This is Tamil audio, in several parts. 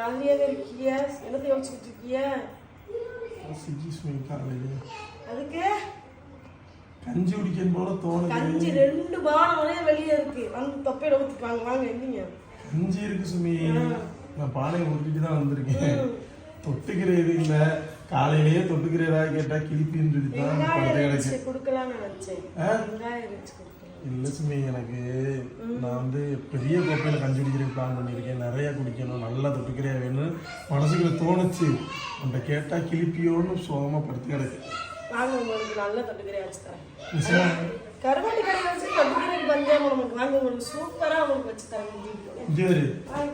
மாதிரியாவே இருக்கிய என்னத்தை யோசிச்சுட்டு இருக்கிய சுஜி சுமி காலையில் அதுக்கு கஞ்சி குடிக்கணும் போல தோணுது கஞ்சி ரெண்டு பானம் ஒரே வெளியே இருக்கு வந்து தொப்பையில ஊத்திட்டு வாங்க வாங்க எந்தீங்க கஞ்சி இருக்கு சுமி நான் பானையை ஊற்றிட்டு தான் வந்திருக்கேன் தொட்டுக்கிற இது இல்ல காலையிலேயே தொட்டுக்கிறதா கேட்டா கிளிப்பின்னு சொல்லி தான் கொடுக்கலாம்னு நினைச்சேன் இல்ல சுமி எனக்கு நான் வந்து பெரிய கோப்பையில கஞ்சி குடிக்கிறதுக்கு பிளான் பண்ணியிருக்கேன். நிறைய குடிக்கணும் நல்லா தொட்டுக்கிறியா வேணும் மனசுக்குள்ள தோணுச்சு. உன்கிட்ட கேட்டா கிளிப்பியோன்னு சோகமா படுத்து கிடக்கு வாங்க உங்களுக்கு நல்ல தொட்டுக்கறி வச்சு தரேன்? கருவாட்டு கடை வச்சு தொட்டுக்கறி பஞ்சம் உங்களுக்கு வாங்க உங்களுக்கு சூப்பரா உங்களுக்கு வச்சு தரேன் வரு. வாங்க.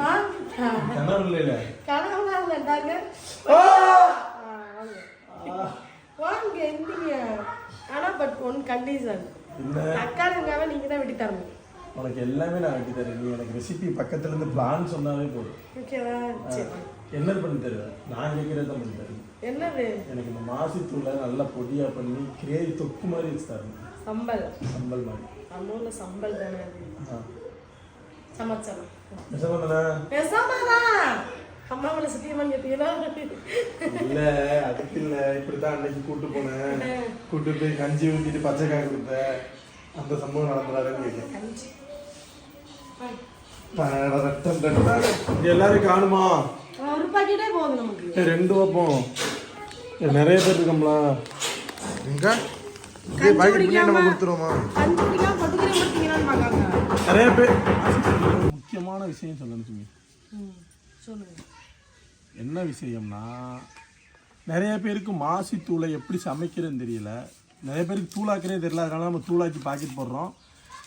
வாங்க. கனவு இல்லைல கனவுலாம் இல்லைண்டாங்க வாங்க. எந்தீங்க ஆனா பட் ஒன் கண்டிஷன் இல்ல. தக்காளிங்காவை நீங்க தான் வெட்டி தரணும். உனக்கு எல்லாமே நான் வெட்டி தரேன். நீ எனக்கு ரெசிபி பக்கத்துல இருந்து பிளான் சொன்னாவே போதும். ஓகேவா சரி. என்ன பண்ணி தருவேன் நான் கேட்கறத பண்ணி தருவேன் என்னது? எனக்கு இந்த மாசித்தூளை நல்லா பொடியா பண்ணி கிரேவி தொக்கு மாதிரி வச்சு தரணும். சம்பல். சம்பல் மாதிரி. நம்ம ஊர்ல சம்பல் தானே. சமைச்சலாம். நிஜமாதானே? பேசாமதான் கேட்டீங்களா இல்ல அதுக்கு இல்ல. இப்படித்தான் அன்னைக்கு கூட்டு போனேன். கூட்டு போய் கஞ்சி ஊத்திட்டு பச்சை காய் கொடுத்த அந்த சம்பவம் நடந்துடாதுன்னு கேட்டேன். கஞ்சி எல்லாரும் காணுமா? ஒரு பாக்கெட்டே போதும் நமக்கு. ஏய், ரெண்டு வைப்போம். நிறைய பேர் இருக்கோம்ல. எங்க? நிறைய பேர். முக்கியமான விஷயம் சொல்லணும் சொல்லுங்க. என்ன விஷயம்னா நிறைய பேருக்கு மாசி தூளை எப்படி சமைக்கிறதுன்னு தெரியல. நிறைய பேருக்கு தூளாக்குறதே தெரியல. அதனால நம்ம தூளாக்கி பாக்கெட் போடுறோம்.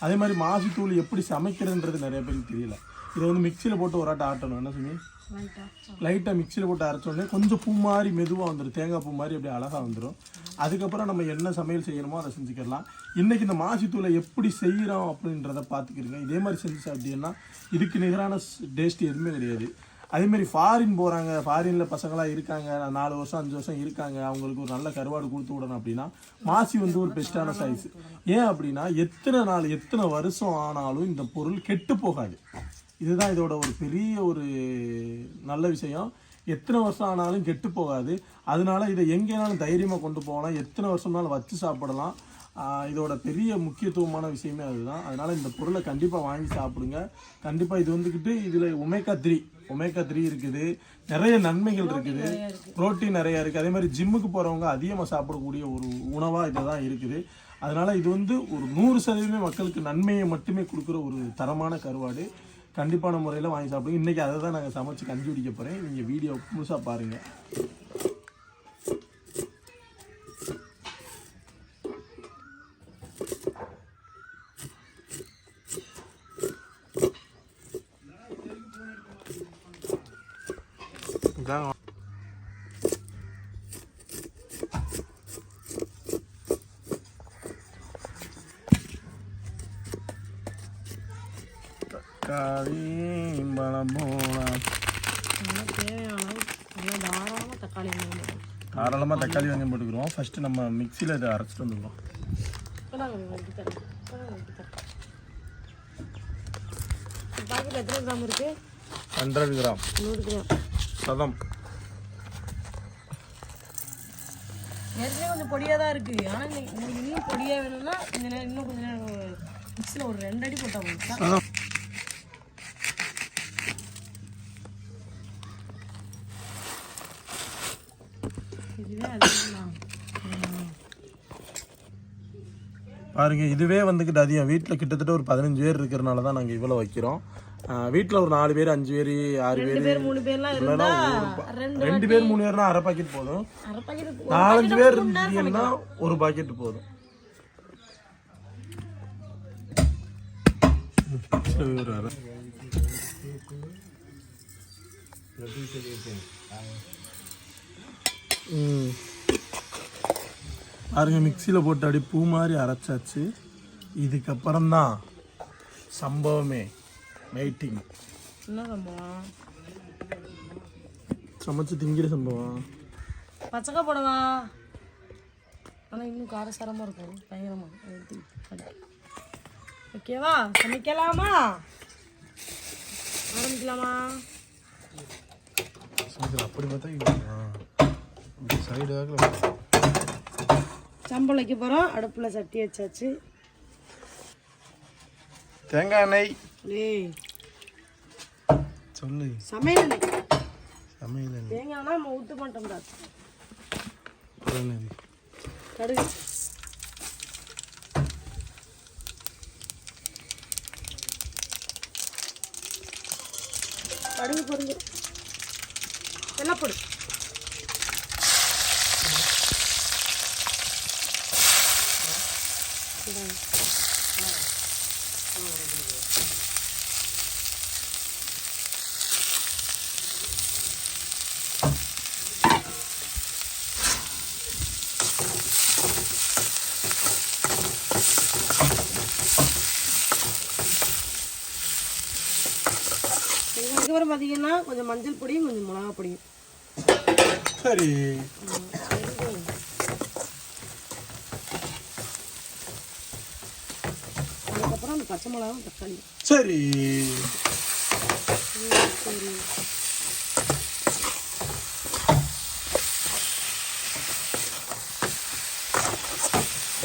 அதே மாதிரி மாசி தூள் எப்படி சமைக்கிறதுன்றது நிறைய பேருக்கு தெரியல. இதை வந்து மிக்சியில் போட்டு ஒரு ஆட்டை ஆட்டணும். என்ன சுமி? ரைட்டா லைட்டாக மிக்சியில் போட்டு அரைச்ச உடனே கொஞ்சம் பூ மாதிரி மெதுவாக வந்துடும் தேங்காய் பூ மாதிரி அப்படியே அழகாக வந்துடும் அதுக்கப்புறம் நம்ம என்ன சமையல் செய்யணுமோ அதை செஞ்சுக்கலாம். இன்றைக்கி இந்த மாசித்தூளை எப்படி செய்கிறோம் அப்படின்றத பார்த்துக்கிறீங்க இதே மாதிரி செஞ்சு சாப்பிட்டீங்கன்னா இதுக்கு நிகரான டேஸ்ட் எதுவுமே கிடையாது. அதே மாதிரி ஃபாரின் போகிறாங்க ஃபாரினில் பசங்களாம் இருக்காங்க நான் நாலு வருஷம் அஞ்சு வருஷம் இருக்காங்க அவங்களுக்கு ஒரு நல்ல கருவாடு கொடுத்து விடணும் அப்படின்னா மாசி வந்து ஒரு பெஸ்ட்டான சைஸ் ஏன் அப்படின்னா எத்தனை நாள் எத்தனை வருஷம் ஆனாலும் இந்த பொருள் கெட்டு போகாது. இதுதான் இதோட ஒரு பெரிய ஒரு நல்ல விஷயம். எத்தனை வருஷம் ஆனாலும் கெட்டு போகாது. அதனால இதை எங்கேனாலும் தைரியமாக கொண்டு போகலாம். எத்தனை வருஷம்னாலும் வச்சு சாப்பிடலாம். இதோட பெரிய முக்கியத்துவமான விஷயமே அதுதான். அதனால இந்த பொருளை கண்டிப்பாக வாங்கி சாப்பிடுங்க. கண்டிப்பாக இது வந்துக்கிட்டு இதில் ஒமேகா த்ரீ ஒமேகா த்ரீ இருக்குது. நிறைய நன்மைகள் இருக்குது. புரோட்டீன் நிறைய இருக்குது. அதே மாதிரி ஜிம்முக்கு போகிறவங்க அதிகமாக சாப்பிடக்கூடிய ஒரு உணவாக இதுதான் இருக்குது. அதனால இது வந்து ஒரு நூறு சதவீதம் மக்களுக்கு நன்மையை மட்டுமே கொடுக்குற ஒரு தரமான கருவாடு. கண்டிப்பான முறையில் வாங்கி சாப்பிடுங்க. இன்றைக்கி அதை தான் நாங்கள் சமைச்சு கஞ்சி குடிக்க போகிறேன் நீங்கள் வீடியோ முழுசாக பாருங்கள் தக்காளி பழம் போலாம் தாராளமாக தக்காளி வெங்காயம் போட்டுக்கிறோம் ஃபஸ்ட்டு நம்ம மிக்சியில் இதை அரைச்சிட்டு தரேன் பாக்கெட் எத்தனை கிராம் இருக்கு ஹண்ட்ரட் கிராம் நூறு கிராம் சதம். ஏற்கனவே கொஞ்சம் பொடியாக தான் இருக்கு. ஆனால் இன்னைக்கு இன்னும் பொடியாக வேணும்னா இந்த நேரம் இன்னும் கொஞ்சம் நேரம் மிக்ஸில் ஒரு ரெண்டு அடி போட்டால் போதும் சதம் இதுவே அதிகம் பாருங்க இதுவே வந்துக்கிட்டு அதிகம் வீட்டில் கிட்டத்தட்ட ஒரு பதினஞ்சு பேர் இருக்கிறனால தான் நாங்கள் இவ்வளோ வைக்கிறோம். வீட்டில் ஒரு நாலு பேர் அஞ்சு பேர் ஆறு ரெண்டு பேர் பேர் மூணு பேர்லாம் இருந்தா ரெண்டு பேர் மூணு பேர்னா அரை பாக்கெட் போதும். அரை பாக்கெட் நாலஞ்சு பேர் இருந்தீங்கன்னா ஒரு பாக்கெட் போதும். ஒரு அரை. பாருங்க மிக்சியில் போட்டு அடி பூ மாதிரி அரைச்சாச்சு. இதுக்கப்புறம் தான் சம்பவமே. வெயிட்டிங் என்ன சம்பவம்? சமைச்சு திங்கிற சம்பவம். பச்சைக்காய் போடவா? ஆனால் இன்னும் காரசாரமாக இருக்கும். பயங்கரமாக எடுத்து. ஓகேவா சமைக்கலாமா? ஆரம்பிக்கலாமா? அப்படி பார்த்தா சம்பளம் வைக்க போகிறோம் அடுப்பில் சட்டி வச்சாச்சு. தேங்காய் எண்ணெய். சொல்லு. சமையல் எண்ணெய். சமையல் எண்ணெய். தேங்காய்னா நம்ம ஊற்ற மாட்டோம் தான் அப்புறம் என்னது கடுகு. கடுகு பொரிஞ்சு வெள்ளப்பொடி அதுக்கப்புறம் பார்த்தீங்கன்னா கொஞ்சம் மஞ்சள் பொடியும் கொஞ்சம் மிளகா பொடியும். சரி. அதுக்கப்புறம் அந்த பச்சை மிளகாவும் தக்காளி. சரி.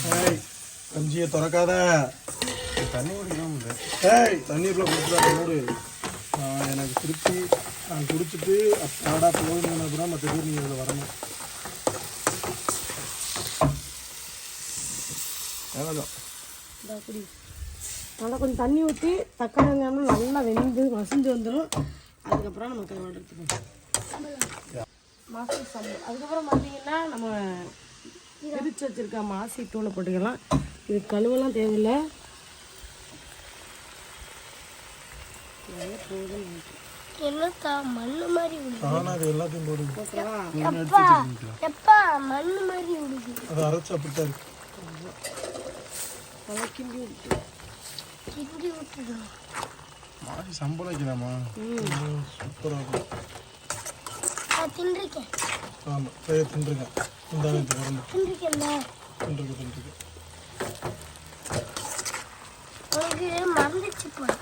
சரி கஞ்சியை திறக்காத. தண்ணி குடிக்கலாம் இல்லை ஏய் தண்ணீரில் கொடுத்துட்டு மூடு நான் எனக்கு திருப்பி நான் குடிச்சிட்டு அப்பாடா போதுமான அப்புறம் மற்ற பேர் நீங்கள் இதில் வரணும். நல்லா கொஞ்சம் தண்ணி ஊற்றி தக்காளி வெங்காயம் நல்லா வெந்து மசிஞ்சு வந்துடும் அதுக்கப்புறம் நம்ம கருவாடு எடுத்துக்கணும் மாசி சம்பளம் அதுக்கப்புறம் பார்த்தீங்கன்னா நம்ம பிரித்து வச்சிருக்க மாசி தூளை போட்டுக்கலாம். இது கழுவெல்லாம் தேவையில்லை. என்னத்தா மண்ணு மாதிரி ஆனால் அது எல்லாத்தையும் ஓகேவா எப்பா எப்பா மண்ணு மாதிரி விடுது அது அரைச்சி அப்படித்தான் இருக்கு. நல்லா கிண்டி விட்டு. கிண்டி விட்டுடும் மாசி சம்பளம் வைக்கலாமா? சூப்பராக இருக்கும் தின்றிருக்கேன் ஆமாம் தின்றுங்க. வரணும் தின்றிருக்கேன்டா தின்றுக்கு தின்றுக்கு உனக்கு மறந்துச்சு போல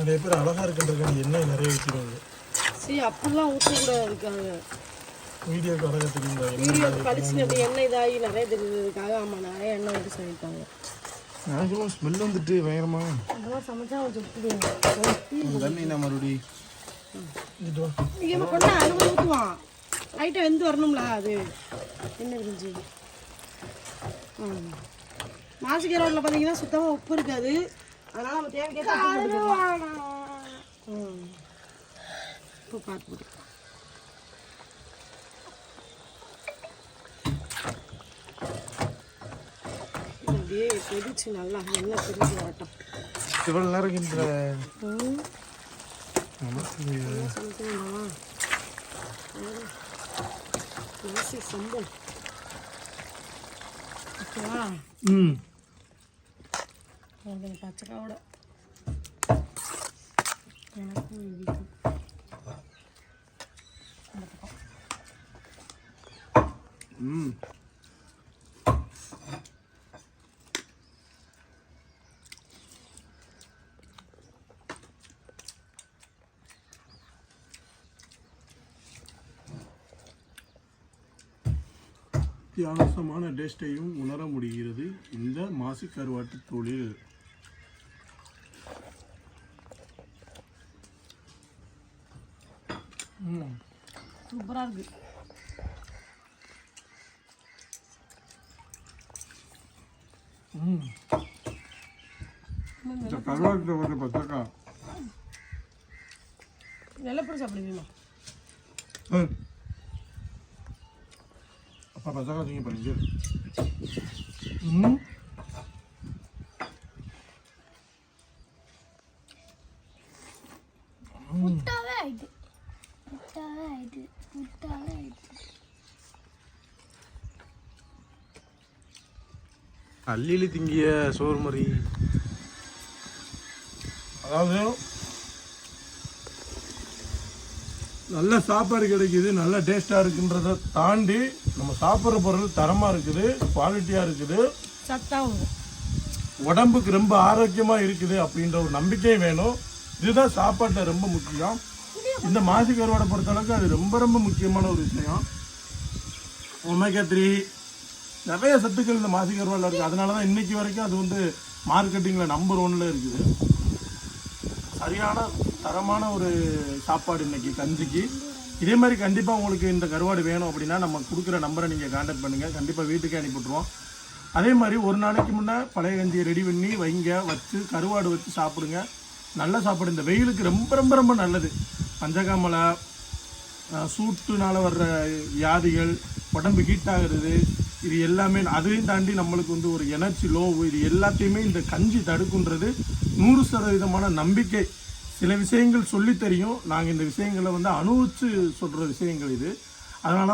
நிறைய பேர் அழகாக இருக்குன்றதுக்கு எண்ணெய் நிறைய ஊற்றிடுவாங்க சரி அப்படிலாம் ஊற்றக்கூடாது இருக்காங்க வீடியோக்கு அழகாக தெரியுங்க வீடியோ கழிச்சு அப்படி எண்ணெய் இதாகி நிறைய தெரிஞ்சதுக்காக ஆமாம் நிறைய எண்ணெய் ஊற்றி சொல்லியிருக்காங்க எனக்கு ஸ்மெல் வந்துட்டு பயங்கரமா. அதெல்லாம் சமைச்சா கொஞ்சம் விட்டுடுவோம் தண்ணி நான் மறுபடி. இங்கே கொண்டா ஊற்றுவான் லைட்டாக வெந்து வரணும்ல அது. என்ன விரிஞ்சு மாசிக்க ரோட்டில் பார்த்தீங்கன்னா சுத்தமாக உப்பு இருக்காது. அதனால் நம்ம தேவைக்கேற்ற உப்பு பார்த்து அப்படியே கொதிச்சு நல்லா எண்ணெய் பிரிஞ்சு வரட்டும். இவ்வளோ நேரம் கிண்டுற ம். நமக்கு சமைக்கணுமா மாசி சம்பல் ஓகேவா? ம். அது பச்சைக்காவோட எனக்கும் இதுக்கும் ம் வித்தியாசமான டேஸ்டையும் உணர முடிகிறது. இந்த மாசிக்கருவாட்டு தொழில் சூப்பராக இருக்கு. ம். கருவாட்டு ஒரு பச்சக்கா வெள்ளைப்பூடி சாப்பிடுவீமா அப்பா பச்சக்கா தூங்கி பண்ணிச்சு ம். அள்ளிலி திங்கிய சோறு மாதிரி அதாவது நல்ல சாப்பாடு கிடைக்குது நல்ல டேஸ்ட்டாக இருக்குன்றதை தாண்டி நம்ம சாப்பிட்ற பொருள் தரமாக இருக்குது குவாலிட்டியாக இருக்குது. உடம்புக்கு ரொம்ப ஆரோக்கியமாக இருக்குது அப்படின்ற ஒரு நம்பிக்கை வேணும். இதுதான் சாப்பாட்டில் ரொம்ப முக்கியம். இந்த மாசி கருவாடை பொறுத்தளவுக்கு அது ரொம்ப ரொம்ப முக்கியமான ஒரு விஷயம். ஒமேகா த்ரீ நிறைய சத்துக்கள் இந்த மாசி கருவாடில் இருக்குது அதனால தான் இன்றைக்கி வரைக்கும் அது வந்து மார்க்கெட்டிங்கில் நம்பர் ஒன்னில் இருக்குது. சரியான தரமான ஒரு சாப்பாடு இன்றைக்கி கஞ்சிக்கு. இதே மாதிரி கண்டிப்பாக உங்களுக்கு இந்த கருவாடு வேணும் அப்படின்னா நம்ம கொடுக்குற நம்பரை நீங்கள் காண்டாக்ட் பண்ணுங்கள் கண்டிப்பாக வீட்டுக்கே அனுப்பிவிட்ருவோம் அதே மாதிரி ஒரு நாளைக்கு முன்னே பழைய கஞ்சியை ரெடி பண்ணி வைங்க வச்சு கருவாடு வச்சு சாப்பிடுங்க. நல்ல சாப்பாடு. இந்த வெயிலுக்கு ரொம்ப ரொம்ப ரொம்ப நல்லது. பஞ்சகாமலை சூட்டுனால் சூட்டுனால வர்ற வியாதிகள் உடம்பு ஹீட் ஆகிறது இது எல்லாமே அதையும் தாண்டி நம்மளுக்கு வந்து ஒரு எனர்ஜி லோ இது எல்லாத்தையுமே இந்த கஞ்சி தடுக்குன்றது நூறு சதவீதமான நம்பிக்கை. சில விஷயங்கள் சொல்லி தெரியும். நாங்கள் இந்த விஷயங்களை வந்து அனுபவிச்சு சொல்கிற விஷயங்கள் இது. அதனால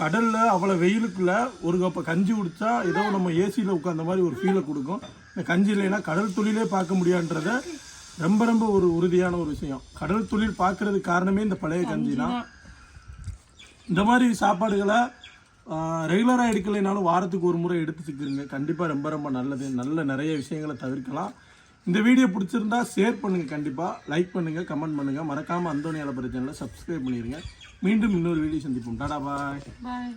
கடலில் அவ்வளோ வெயிலுக்குள்ள ஒரு கப்பை கஞ்சி குடித்தா ஏதோ நம்ம ஏசியில் உட்காந்த மாதிரி ஒரு ஃபீலை கொடுக்கும். இந்த கஞ்சி இல்லைன்னா கடல் தொழிலே பார்க்க முடியான்றத ரொம்ப ரொம்ப ஒரு உறுதியான ஒரு விஷயம். கடல் தொழில் பார்க்கறதுக்கு காரணமே இந்த பழைய கஞ்சி தான் இந்த மாதிரி சாப்பாடுகளை ரெகுலராக எடுக்கலைனாலும் வாரத்துக்கு ஒரு முறை எடுத்துச்சுக்கிறீங்க கண்டிப்பாக ரொம்ப ரொம்ப நல்லது. நல்ல நிறைய விஷயங்களை தவிர்க்கலாம். இந்த வீடியோ பிடிச்சிருந்தா ஷேர் பண்ணுங்கள் கண்டிப்பாக லைக் பண்ணுங்கள் கமெண்ட் பண்ணுங்கள் மறக்காமல் அந்தோனி அலப்பற சேனலை சப்ஸ்கிரைப் பண்ணிடுங்க மீண்டும் இன்னொரு வீடியோ சந்திப்போம். டாடா பாய் பாய்